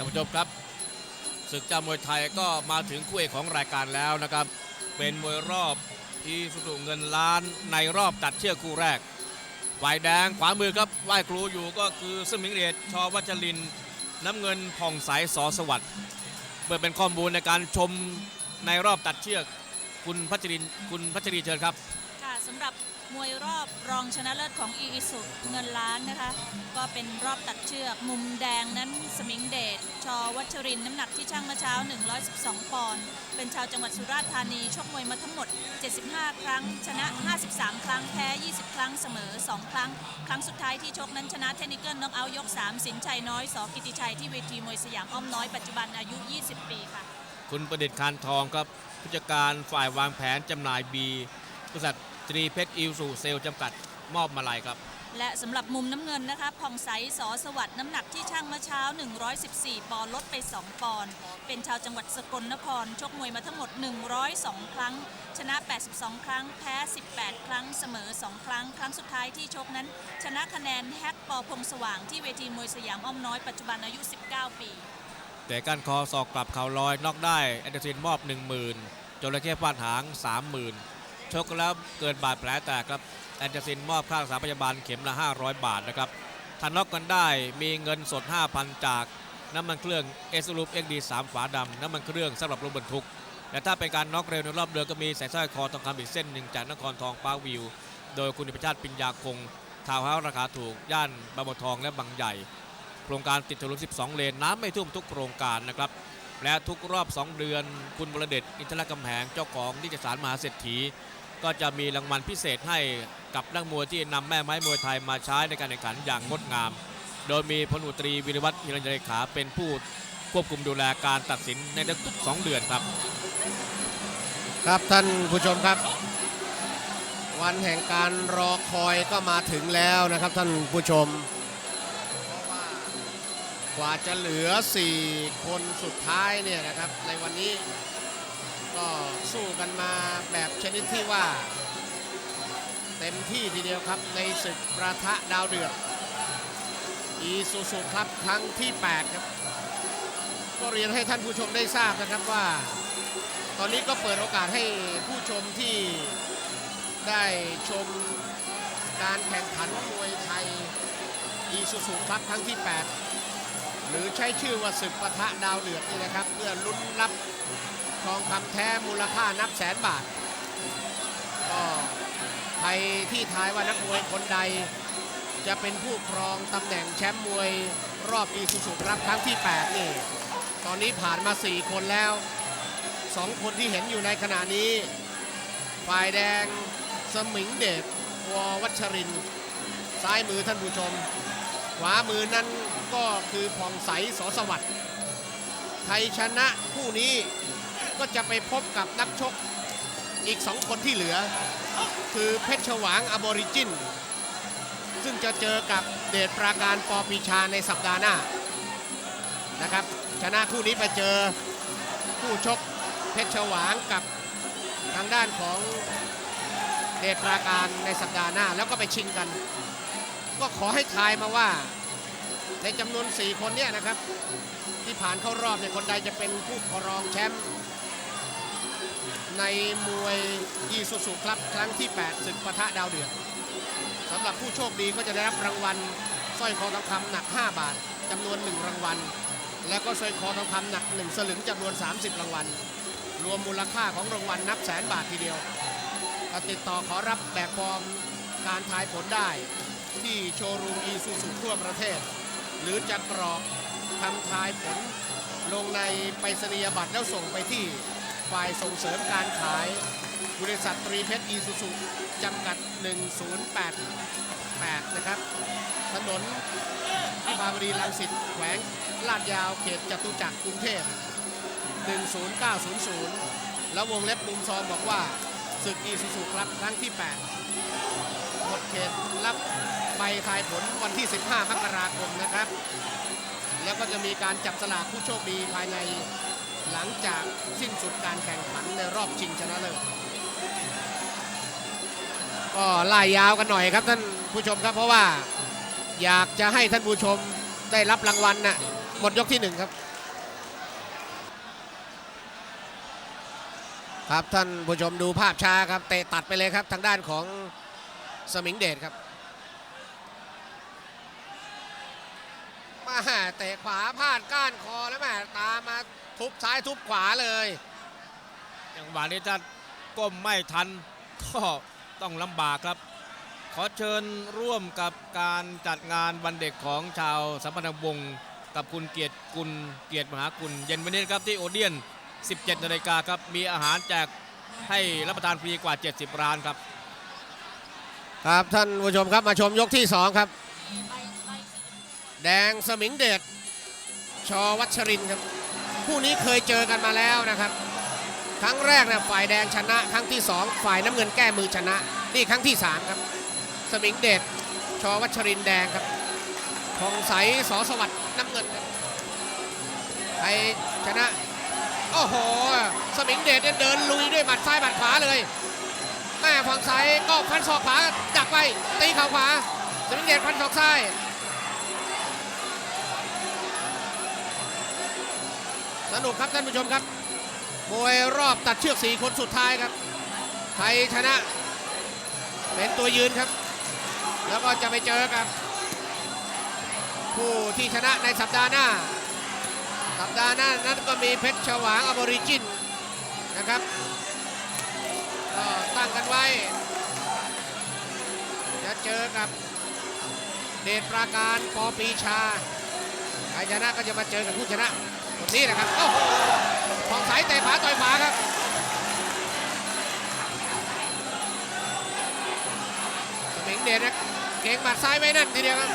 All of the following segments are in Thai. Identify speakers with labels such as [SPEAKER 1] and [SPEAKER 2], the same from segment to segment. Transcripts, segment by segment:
[SPEAKER 1] ท่านผู้ชมครับศึกเจ้ามวยไทยก็มาถึงคู่เอกของรายการแล้วนะครับ เป็นมวยรอบอีสุสุเงินล้านในรอบตัดเชือกคู่แรกฝ่ายแดงขวามือครับไหว้ครูอยู่ก็คือสมิงเดชชอวัชรินน้ำเงินผ่องใสสอสวัสดิ์เพื่อเป็นข้อมูลในการชมในรอบตัดเชือก คุณพัชรินคุณพัชรีเชิญครับ
[SPEAKER 2] ค่ะสำหรับ มวยรอบรองชนะเลิศของอีอิสุเงินล้านนะคะ ก็เป็นรอบตัดเชือกมุมแดงนั้นสมิงเดชชอวัชรินน้ำหนักที่ช่างเมื่อเช้า 112 ปอนด์เป็นชาวจังหวัดสุราษฎร์ธานีชกมวยมาทั้งหมด 75 ครั้ง ชนะ 53 ครั้งแพ้ 20 ครั้งเสมอ 2 ครั้ง ครั้งสุดท้ายที่ชกนั้นชนะเทนิเกิลน็อกเอาท์ยก 3 สินชัยน้อยสอกิติชัยที่เวทีมวยสยามอ้อมน้อยปัจจุบันอายุ 20 ปีค่ะ
[SPEAKER 1] คุณประดิษฐ์คานทองครับผู้จัดการฝ่ายวางแผนจำหน่ายบีบริษัท ตรีเพชรอิวสูเซลล์จำกัดมอบมาลัยครับ
[SPEAKER 2] และสำหรับมุมน้ำเงินนะคะผ่องใสสอสวัสดิ์น้ำหนักที่ช่างเมื่อเช้า 114 ปอนด์ลดไป 2 ปอนด์เป็นชาวจังหวัดสกลนคร ชกมวยมาทั้งหมด 102 ครั้ง ชนะ 82 ครั้ง แพ้ 18 ครั้งเสมอ 2 ครั้ง ครั้งสุดท้ายที่ชกนั้น ชนะคะแนนแฮกปอพงสว่างที่เวทีมวยสยามอ้อมน้อยปัจจุบันอายุ 19 ปี
[SPEAKER 1] แต่การคอศอกกลับเข่าลอยนอกได้แอนเดอร์ซินมอบ 10,000จระเข้ฟาดหาง 30,000 ชกแล้วเกินบาดแผลแตกครับแอนเดอร์ซินมอบค่ารักษาพยาบาลเข็มละ 500 บาทนะครับถ้าน็อกกันได้มีเงินสด 5,000 จากน้ำมันเครื่องเอสลูปเอ็กดีสามฝาดำน้ำมันเครื่องสำหรับรถบรรทุกและถ้าเป็นการน็อกเร็วในรอบเดือนก็มีสายสร้อยคอทองคำอีกเส้นหนึ่งจากนครทองปาวิว โดยคุณประชาติปิญญาคงทาวเฮาราคาถูกย่านบางบัวทองและบางใหญ่ โครงการติดถนน 12 เลนน้ำไม่ท่วมทุกโครงการนะครับ และทุกรอบ 2 เดือนคุณบรเดชอินทรกำแหงเจ้าของนิตยสารมหาเศรษฐี ก็จะมีรางวัลพิเศษให้กับนักมวยที่นำแม่ไม้มวยไทยมาใช้ในการแข่งขันอย่างงดงาม โดยมีพลอุตรีวิรวัฒน์ฮิรัญเลขาเป็นผู้ควบคุมดูแลการตัดสินในทุกๆ2เดือนครับ
[SPEAKER 3] ครับท่านผู้ชมครับ วันแห่งการรอคอยก็มาถึงแล้วนะครับท่านผู้ชม กว่าจะเหลือ 4 คนสุดท้ายเนี่ยนะครับในวันนี้ ก็สู้กันมาแบบชนิดที่ว่า เต็มที่ทีเดียวครับในศึกประทะดาวเดือดอีซูซูครับครั้งที่ 8 ครับ ก็เรียนให้ท่านผู้ชมได้ทราบนะครับว่า ตอนนี้ก็เปิดโอกาสให้ผู้ชมที่ได้ชมการแข่งขันมวยไทยอีซูซูครับครั้งที่ 8 หรือใช้ชื่อว่าศึกประทะดาวเดือดนี่นะครับ เพื่อลุ้นรับ ทองคำแท้มูลค่านับแสนบาท ก็ใครที่ทายว่านักมวยคนใด จะเป็นผู้ครองตำแหน่งแชมป์มวยรอบอีซูซูครับครั้งที่ 8 นี่ ตอนนี้ผ่านมา 4 คนแล้วสองคนที่เห็นอยู่ในขณะนี้ ฝ่ายแดงสมิงเดชววัชริน ซ้ายมือท่านผู้ชม ขวามือนั้นก็คือผ่องใสสอสวัสดิ์ไทยชนะคู่นี้ ก็จะไปพบกับนักชกอีกสองคนที่เหลือ คือเพชรฉวางอบอริจิน ซึ่งจะเจอกับเดชปราการปอปีชาในสัปดาห์หน้านะครับชนะคู่นี้ไปเจอคู่ชกเพชรฉวางกับทางด้านของเดชปราการในสัปดาห์หน้า แล้วก็ไปชิงกัน ก็ขอให้ทายมาว่าในจำนวน 4 คนเนี่ยนะครับ ที่ผ่านเข้ารอบเนี่ยคนใดจะเป็นผู้ครองแชมป์ ในมวยอีสุสุครับครั้งที่ 8 ศึกปะทะดาวเดือดสำหรับผู้โชคดีก็จะได้รับรางวัลสร้อยคอทองคำหนัก 5 บาทจำนวน 1 รางวัล แล้วก็สร้อยคอทองคำหนัก 1 สลึงจำนวน 30 รางวัล รวมมูลค่าของรางวัลนับแสนบาททีเดียวติดต่อขอรับแบบฟอร์มการทายผลได้ ที่โชว์รูมอีซูซูทั่วประเทศ หรือจะกรอกคำทายผลลงในไปรษณียบัตรแล้วส่งไปที่ ฝ่ายส่งเสริมการขาย บริษัทตรีเพชรอีซูซูจำกัด 1088 นะครับ ถนนที่บางรีรังสิตแขวงลาดยาวเขตจตุจักรกรุงเทพ 10900 แล้ววงเล็บมุมซองบอกว่าศึกอีซูซูครับครั้งที่ 8 หมดเขตรับใบทายผลวันที่ 15 มกราคมนะครับ แล้วก็จะมีการจับสลากผู้โชคดีภายใน หลังจากสิ้นสุดการแข่งขันในรอบชิงชนะเลิศก็ไล่ยาวกันหน่อยครับท่านผู้ชมครับเพราะว่าอยากจะให้ท่านผู้ชมได้รับรางวัลนะ่ะหมดยกที่หนึ่งครับครับท่านผู้ชมดูภาพช้าครับเตะตัดไปเลยครับทางด้านของสมิงเดชครับมาเตะขวาพลาดก้านคอแล้วแม่ตามมา ทุบซ้ายทุบขวาเลย
[SPEAKER 1] จังหวะนี้ถ้าก้มไม่ทันก็ต้องลำบากครับ ขอเชิญร่วมกับการจัดงานวันเด็กของชาวสัมพันธวงศ์กับคุณเกียรติกุลเกียรติมหากุลเย็นวันนี้นะครับที่โอเดียน 17 นาฬิกาครับ มีอาหารแจกให้รับประทานฟรีกว่า 70 ร้านครับ
[SPEAKER 3] ครับท่านผู้ชมครับมาชมยกที่ 2 ครับ แดงสมิงเดชชอวัชรินทร์ครับ คู่นี้เคยเจอกันมาแล้วนะครับ ครั้งแรกนะฝ่ายแดงชนะ ครั้งที่ 2 ฝ่ายน้ำเงินแก้มือชนะ นี่ครั้งที่ 3 ครับ สมิงเดชชอวัชรินแดงครับทองใสสอสวัสด์น้ำเงินครับใครชนะโอ้โห สมิงเดชเนี่ยเดินลุยด้วยหมัดซ้ายหมัดขวาเลยแม่ฝั่งซ้ายก็พันศอกขวาดักไปตีเข่าขวาสมิงเดชพันศอกซ้าย สนุกครับท่านผู้ชมครับมวยรอบตัดเชือกสี่คนสุดท้ายครับใครชนะ เป็นตัวยืนครับ แล้วก็จะไปเจอกับ ผู้ที่ชนะในสัปดาห์หน้า สัปดาห์หน้านั้นก็มีเพชรฉวางอบอริจินนะครับก็ตั้งกันไว้ จะเจอกับเดชปราการปอปีชาใครชนะก็จะมาเจอกับผู้ชนะ คนนี้นะครับโอ้โหของสายเตะขวาต่อยขวาครับสมิงเดชนะเก่งหมัดซ้ายไว้นั่นทีเดียวครับ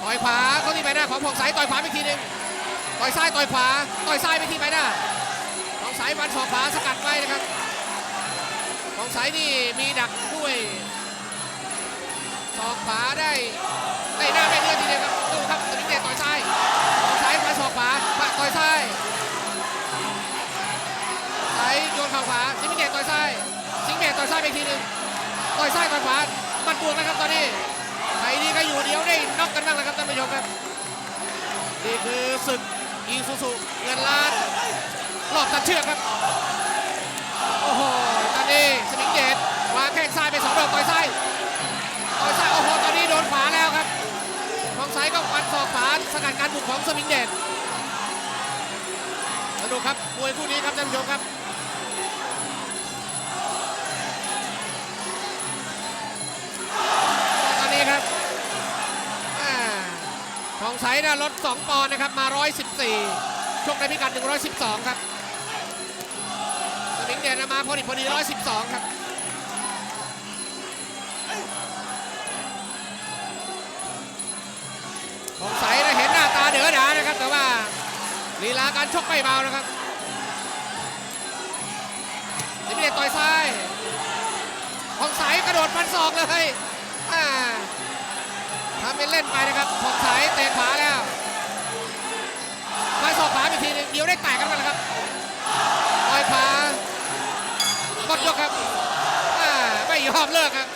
[SPEAKER 3] ต่อยขวาเข้าที่ใบหน้าของผ่องสายต่อยขวาไปทีหนึงต่อยซ้ายต่อยขวาต่อยซ้ายไปที่ใบหน้าผ่องสายฟันศอกขวาสกัดไว้นะครับของสายนี่มีดักด้วยศอกขวาได้ได้หน้าไม่เลือดทีเดียวครับ ต่อยซ้ายสายโยนเข่าขวาสิงห์เดชต่อยซ้ายสิงห์เดชต่อยซ้ายไปอีกทีหนึงต่อยซ้ายต่อยขวามันบวกนะครับตอนนี้ใครนี่ก็อยู่เดียวได้น็อกกันบ้างแล้วครับท่านผู้ชมครับนี่คือศึกอีซูซุเงินล้านรอบตัดเชือกครับโอ้โหตอนนี้สมิงเดชวางแข้งซ้ายไปสองดอกต่อยซ้ายต่อยซ้ายโอ้โหตอนนี้โดนขวาแล้วครับของซ้ายก็ฟันศอกขวาสกัดการบุกของสมิงเดช นุกครับมวยคู่นี้ครับท่านผู้ชมครับตอนนี้ครับอของไสนะลด 2 ปอนด์นะครับมา 114 ชกในพิกัด 112 ครับสมิงเดนมาพอดีพอดี 112 ครับ ลีลาการชกไม่เบานะครับสมิงเดต่อยซ้ายของใสกระโดดฟันศอกเลยทำเป็นเล่นไปนะครับของใสเตะขวาแล้วฟันศอกขวาอีกทีนึงเดียวได้แตกกันแล้วครับต่อยขวาหมดยกครับอ่าไม่ยอมเลิกครับ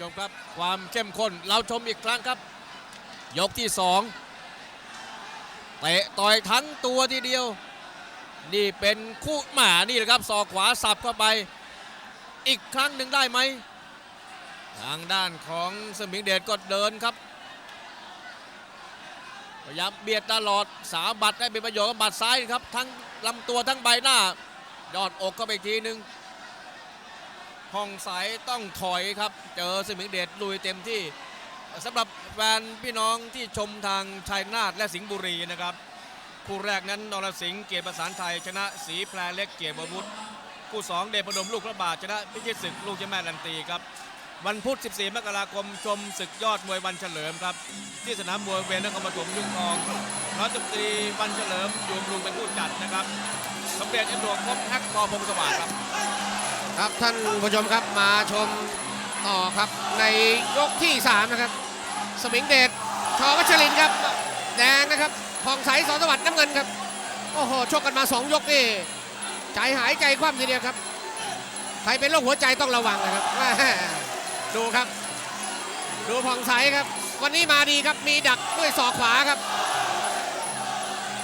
[SPEAKER 1] ชมครับความเข้มข้นเราชมอีกครั้งครับ ยกที่สอง เตะต่อยทั้งตัวทีเดียว นี่เป็นคู่หมานี่แหละครับศอกขวาสับเข้าไป อีกครั้งหนึ่งได้ไหมทางด้านของสมิงเดชก็เดินครับพยายามเบียดตลอดสาบัตรได้เป็นประโยชน์กับบัตรซ้ายครับทั้งลำตัวทั้งใบหน้ายอดอกก็ไปทีหนึ่งห้องใสต้องถอยครับ เจอสมิงเดชลุยเต็มที่ สำหรับแฟนพี่น้องที่ชมทางชัยนาทและสิงห์บุรีนะครับคู่แรกนั้นนรสิงห์เกียรติประสานไทย ชนะสีแพรเล็กเกียรติบวุฒิคู่สองเดชพนมลูกพระบาทชนะพิชิตศึกลูกเจ้าแม่ลันตีครับวันพุธ 14 มกราคมชมศึกยอดมวยวันเฉลิมครับ ที่สนามมวยเวนนครปฐมยุ่งทองร้อยตำตรีวันเฉลิมยู่บำรุงเป็นผู้จัดนะครับสมเด็จเอ็มหลวงพบแฮกกอพงศวัสดิ์ครับ
[SPEAKER 3] ครับท่านผู้ชมครับมาชม ต่อครับในยกที่ 3 นะครับ สมิงเดชชอวัชรินครับ แดงนะครับพองใสสอนสวัสดิ์น้ำเงินครับ โอ้โหชกกันมา 2 ยกนี่ใจหายใจคว่ำทีเดียวครับ ใครเป็นโรคหัวใจต้องระวังนะครับดูครับ ดูพองใสครับ วันนี้มาดีครับมีดักด้วยศอกขวาครับ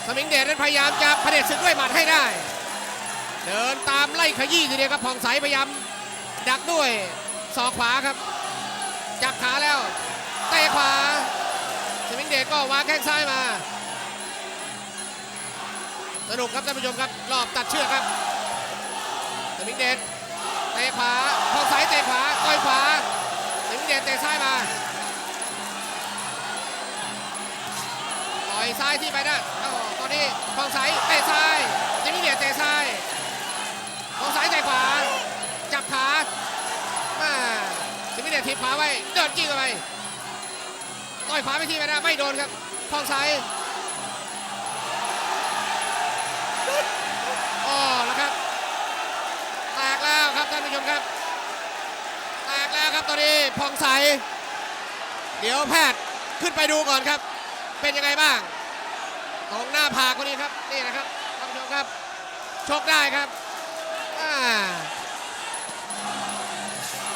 [SPEAKER 3] สสมิงเดชนั้นพยายามจะเผด็จศึกด้วยหมัดให้ได้ เดินตามไล่ขยี้ทีเดียวครับผ่องใสพยายามดักด้วย ศอกขวาครับ จับขาแล้วเตะขวาสมิงเดชก็วางแข้งซ้ายมา สนุกครับท่านผู้ชมครับรอบตัดเชือกครับสมิงเดชเตะขวาพองใสเตะขวาต่อยขวาสมิงเดชเตะซ้ายมาต่อยซ้ายที่ไปน้ตอนนี้พองใสาย สมิงเดชถีบขาไว้เดินจิ้เข้าไปต่อยขวาไปที่ไปหน้ไม่โดนครับพองใสอ๋อแล้วครับแตกแล้วครับท่านผู้ชมครับแตกแล้วครับตอนนี้พองใสเดี๋ยวแพทย์ขึ้นไปดูก่อนครับ เป็นยังไงบ้างตรงหน้าผากคนนี้ครับนี่นะครับท่านผู้ชมครับชกได้ครับอ่า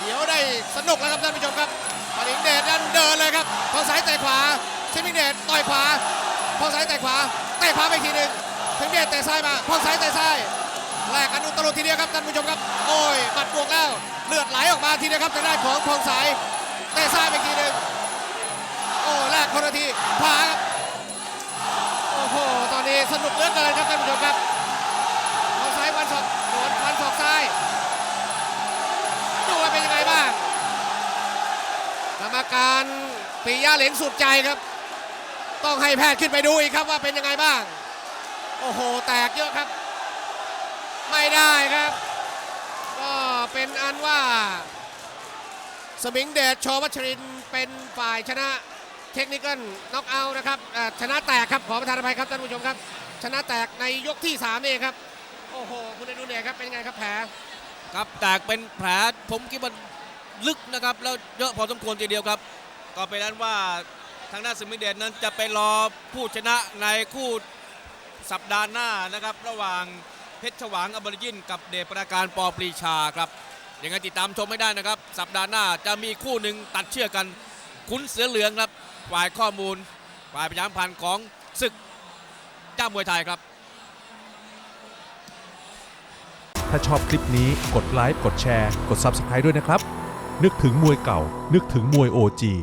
[SPEAKER 3] เดี๋ยวได้สนุกแล้วครับท่านผู้ชมครับปนิงเดชนั้นเดินเลยครับพองสายเตะขวาชิมิงเดชต่อยขวาพองสายเตะขวาเตะขวาไปทีหนึ่งชิมิงเดชเตะซ้ายมาพองสายเตะซ้ายแลกกันอุตลุดทีเดียวครับท่านผู้ชมครับโอ้ยบัดบวกแล้วเลือดไหลออกมาทีเดียวครับทางด้านของพองสายเตะซ้ายไปทีหนึ่งโอ้แลกคนละทีขวาครับโอ้โหตอนนี้สนุกเหลือเกินครับท่านผู้ชมครับเอาซ้ายวันศอกโดนฟันศอกซ้าย ดูว่าเป็นยังไงบ้าง การปิยะเหลนสุดใจครับ ต้องให้แพทย์ขึ้นไปดูอีกครับว่าเป็นยังไงบ้าง โอ้โห แตกเยอะครับ ไม่ได้ครับ ก็เป็นอันว่า สมิงเดชชวัชรินเป็นฝ่ายชนะเทคนิคน็อกเอาท์นะครับชนะแตกครับขอประทานอภัยครับท่านผู้ชมครับ ชนะแตกในยกที่3นี่ครับ โอ้โห คุณอดุลเดชครับเป็นยังไงครับแผล
[SPEAKER 1] ครับแตกเป็นแผลผมคิดว่า ลึกนะครับแล้วเยอะพอสมควรทีเดียวครับ ก็เป็นนั้นว่าทางด้านสมิเดชนั้นจะไปรอผู้ชนะในคู่สัปดาห์หน้านะครับ ระหว่างเพชรฉวางอบริยินกับเดชประการปอปรีชาครับยังไงติดตามชมไม่ได้นะครับ สัปดาห์หน้าจะมีคู่หนึ่งตัดเชือกกันขุนเสือเหลืองครับฝ่ายข้อมูลฝ่ายพยามพันธ์ของศึกเจ้ามวยไทยครับ
[SPEAKER 4] ถ้าชอบคลิปนี้กดไลค์กดแชร์ กด Subscribe ด้วยนะครับ นึกถึงมวยเก่า นึกถึงมวยโอจี